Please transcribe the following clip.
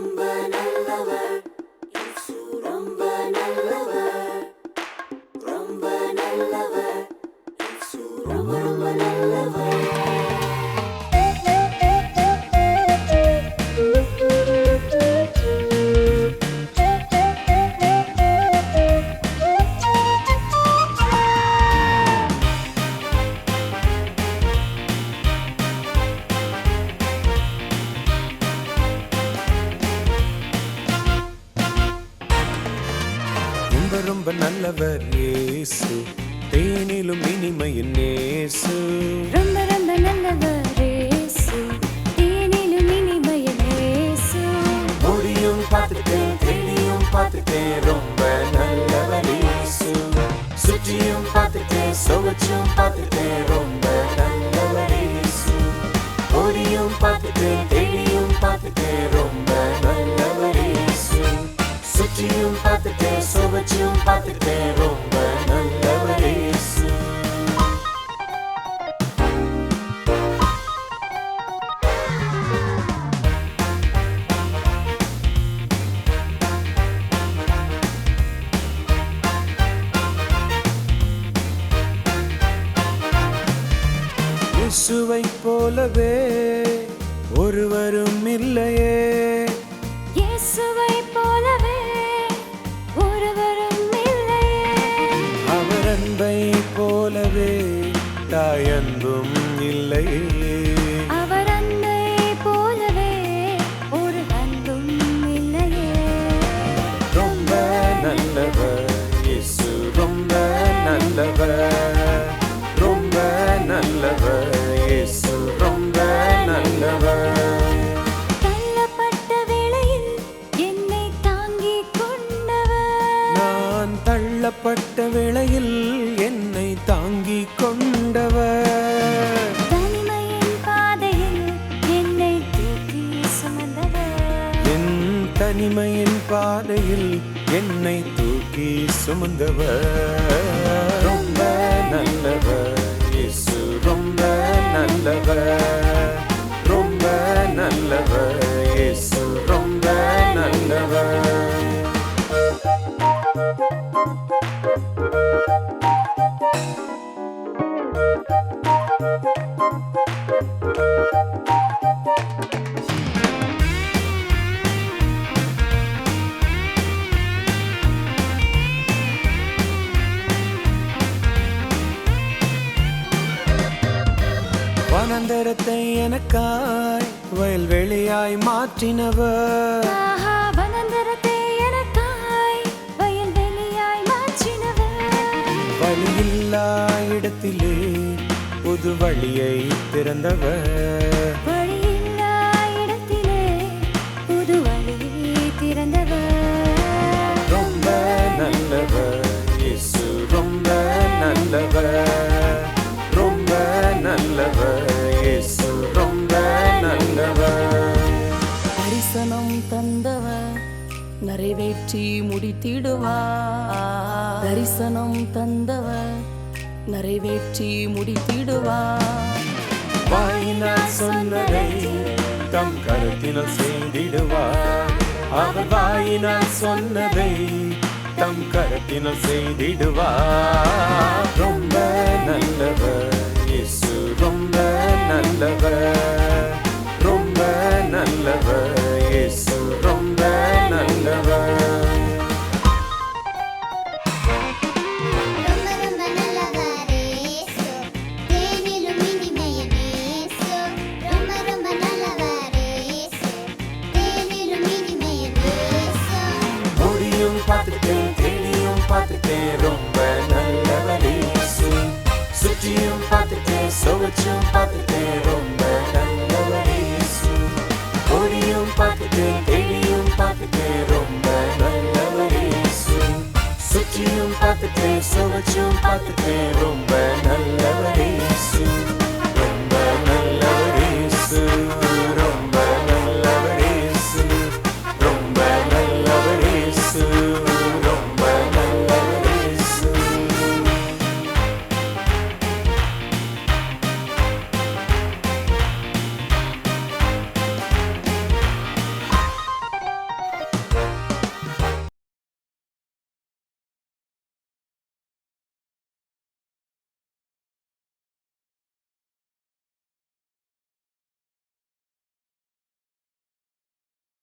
ரொம்ப நல்லவர் இயேசு நல்லவர் இயேசு தேனிலும் இனிமையின் நேசு. ரொம்ப ரொம்ப நல்லவர். இயேசுவை போலவே ஒருவரும் இல்லையே. இயேசுவை போலவே ஒருவரும் இல்லையே. அவர் அன்பை போலவே தாயன்பும் தள்ளப்பட்ட வேளையில் என்னை தாங்கிக் கொண்டவர். தனிமையின் பாதையில் என்னை தூக்கி சுமந்தவர். என் தனிமையின் பாதையில் என்னை தூக்கி சுமந்தவர். ரொம்ப நல்லவர். இயேசு ரொம்ப வனந்தரத்தை எனக்காய் வயல்வெளியாய் மாற்றினவர். வனந்தரத்தை எனக்காய் வயல்வெளியாய் மாற்றினவர். வழியில்லா இடத்திலே புது வழியை திறந்தவர். நிறைவேற்றி முடித்திடுவார் தரிசனம் தந்தவர் நிறைவேற்றி முடித்திடுவார் வாயினால் சொன்னதை தம் கருத்தினால் செய்திடுவார் அவர் வாயினால் சொன்னதை தம் கருத்தினால் செய்திடுவார் ரொம்ப நல்லவர். பார்த்துட்டே சுவைச்சும் பார்த்துட்டே ரொம்ப நல்லவரே